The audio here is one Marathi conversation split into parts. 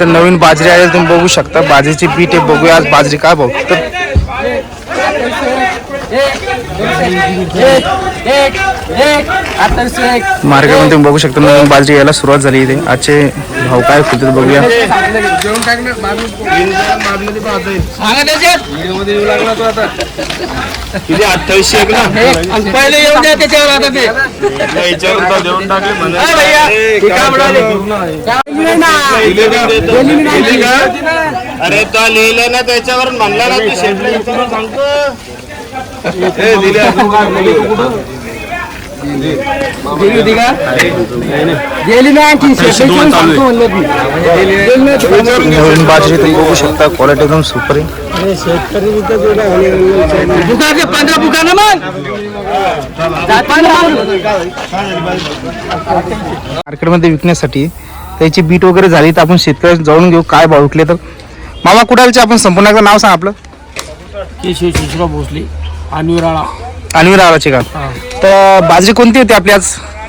तर नवीन बाजरी आहे तुम्ही बघू शकता. बाजरीची पीठ आहे बघूया आज बाजरी काय भाऊ तर मार्केटमध्ये तुम्ही बघू शकता नवीन बाजरी यायला सुरुवात झाली इथे. आजचे भाव काय होते बघूया. किती अठ्ठावीसशे एक ना? पहिले येऊन द्या त्याच्यावर आता ते. याच्यावर तर देऊन टाकले म्हणे. भैया, अरे, ते लिहिलं ना त्याच्यावर म्हणला ना तू विचारून सांगतो गेली होती का? गेली नाही आणखी. शेतातून सांगतो म्हणलं ती. गेली नाही. ती. नवीन बाजरी तुम्ही बघू शकता. क्वालिटी एकदम सुपर आहे. पंधरा बुका ना मग. पंधरा मार्केटमध्ये विकण्यासाठी त्याची बीट वगैरे झाली तर आपण शेतकऱ्यांना जाऊन घेऊ. काय भाव विकले तर? मामा कुठालचे आपण संपूर्ण नाव सांग आपलं. केशव शिशुराव भोसले. अनविराळा अनवीर आवाचे का तर बाजरी कोणती होती आपली आज?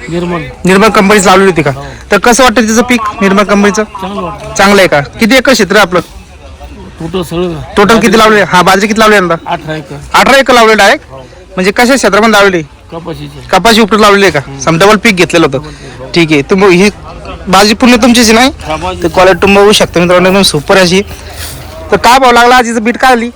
निर्मल. निर्मल कंपनीची लावलेली होती का? तर कसं वाटतं तिचं पीक निर्मल कंपनीचं चांगलं वाटतं. चांगलं आहे का? किती एकर क्षेत्र आहे आपलं? टोटल सगळं. टोटल किती लावले हा बाजरी किती लावली यंदा? अठरा एकर. अठरा एकर लावलेलं आहे? म्हणजे कशा क्षेत्रामध्ये लावलेली? कपाशीचे. कपाशी उपटून लावलेली आहे का? सम डबल पीक घेतलेलं होतं. ठीक आहे. तुम्ही ही बाजरी पूर्ण तुमचीच नाही? तर क्वालिटी तुम्ही बघू शकता मित्रांनो एकदम सुपर अशी. तर काय भाव लागला आज? हिचं बीट काय आली?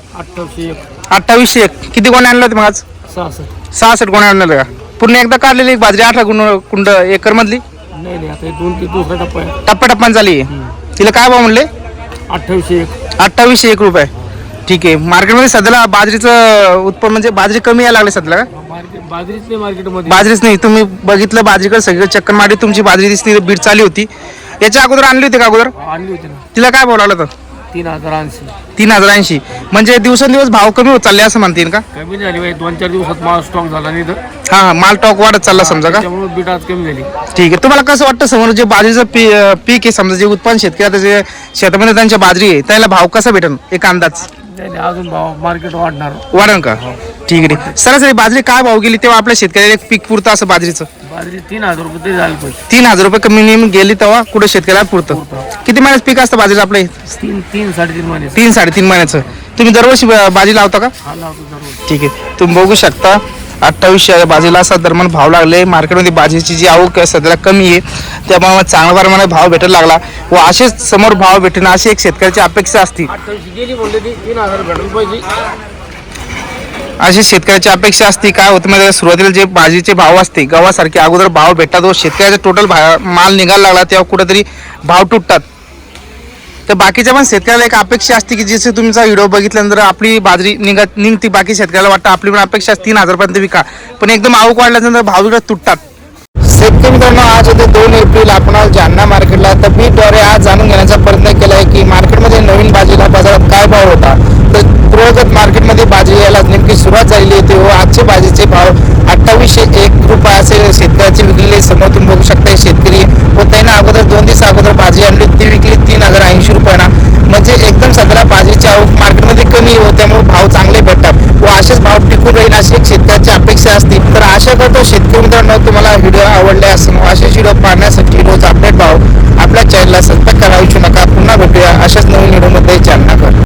एक. अठ्ठावीसशे एक. किती कोणी आणलं होते मग आज? सहासष्ट. सहासष्ट कोणी आणलं का? पूर्ण एकदा काढलेली एक बाजरी अठरा कुंड कुंड एकर मधली? नाही नाही आता हे दोन ते दुसरा टप्पा आहे. टप्प्याटप्प्याने झाली. तिला काय भाव म्हणले? अठ्ठावीसशे एक. अठ्ठावीसशे एक रुपये. ठीक आहे. मार्केटमध्ये सध्याला बाजरीचं उत्पन्न म्हणजे बाजरी कमी यायला लागली सध्याला का? मार्केट बाजरीच नाही मार्केटमध्ये. बाजरीच नाही. तुम्ही बघितलं बाजरीकडे सगळं चक्कर मारी तुमची बाजरी दिसली बीट चालली होती. याच्या अगोदर आणली होती का अगोदर? आणली होती ना. तिला काय लागला तर तीन हजार ऐंशी. तीन हजार ऐंशी. म्हणजे दिवसेंदिवस भाव कमी होत चालले असं म्हणतील का? कमी झाली बाई. दोन चार दिवसात माल स्टॉक झाला नाही तर. हा हा. माल टॉक वाढत चालला समजा का? त्यामुळे बीट आज कमी झाली. ठीक आहे. तुम्हाला कसं वाटतं समोर जे बाजरीचं पी पीक आहे समजा जे उत्पन्न शेतकऱ्याचं जे शेतामध्ये त्यांच्या बाजरी आहे त्याला भाव कसा भेटेल एक अंदाज? नाही नाही, अजून भाव मार्केट वाढणार. वाढेल का? ठीक आहे ठीक आहे. सरासरी बाजरी काय भाव गेली तेव्हा आपल्या शेतकऱ्याला एक पीक पुरतं असं बाजरीचं? बाजरी तीन हजार रुपये तरी झाले पाहिजे तीन हजार रुपये कमी नियम गेली तेव्हा कुठं शेतकऱ्याला पुरतं? किती महिन्यात पीक असतं बाजरीचं आपलं हे? तीन तीन साडेतीन महिने. तीन साडेतीन महिन्याचं. तुम्ही दरवर्षी ब- बाजी लावता का? हा लावतो दररोज ठीक आहे. तुम्ही बघू शकता अठ्ठावीसशे बाजीला असा दरम्यान भाव लागले. मार्केटमध्ये बाजीची जी आवक आहे सध्याला कमी आहे. त्यामुळे चांगल्या प्रमाणात भाव भेटायला लागला. व असेच समोर भाव भेटणं अशी एक शेतकऱ्याची अपेक्षा असती. अठ्ठावीसशे गेली म्हणले ती तीन हजार भेटलं पाहिजे. अशी शेतकऱ्याची अपेक्षा असते काय होतं म्हणजे सुरुवातीला जे भाजीचे भाव असते गव्हासारखे अगोदर भाव भेटतात. व शेतकऱ्याचा टोटल माल निघायला लागला तेव्हा कुठेतरी भाव तुटतात. तर बाकीच्या पण शेतकऱ्याला एक अपेक्षा असते की जसे तुमचा व्हिडिओ बघितल्यानंतर आपली बाजरी निघत निघती. बाकी शेतकऱ्याला वाटतं आपली पण अपेक्षा असते तीन हजारपर्यंत विका. पण एकदम आवक वाढल्यानंतर भाव विकत तुटतात. शेतकरी मित्रांनो आज होते दोन एप्रिल आपण आज जालना मार्केटला तर बीटद्वारे आज जाणून घेण्याचा प्रयत्न केला आहे की मार्केटमध्ये नवीन भाजीला बाजारात काय भाव होता तर पूर्वगत मार्केटमध्ये भाजी यायला नेमकी सुरुवात झालेली होती व आजचे भाजीचे भाव अठ्ठावीसशे एक रुपये असे शेतकऱ्याचे विकलेले समोर तुम्ही बघू शकता हे शेतकरी व त्यानं अगोदर दोन दिवस अगोदर भाजी आणली ती विकली तीन हजार ऐंशी रुपयाना म्हणजे एकदम सध्याला भाजीचे आवक मार्केटमध्ये कमी हो त्यामुळे भाव चांगले भेटतात. व असेच भाव टिकून राहील अशी एक शेतकऱ्याची अपेक्षा असते. तर आशा करतो शेतकरी मित्रांनो तुम्हाला व्हिडिओ आवडले असेल व असेच व्हिडिओ पाहण्यासाठी रोज अपडेट भाव आपल्या चॅनलला सबस्क्राईब करा विसरू नका. पुन्हा भेटूया अशाच नवीन व्हिडिओमध्ये. चालना कर.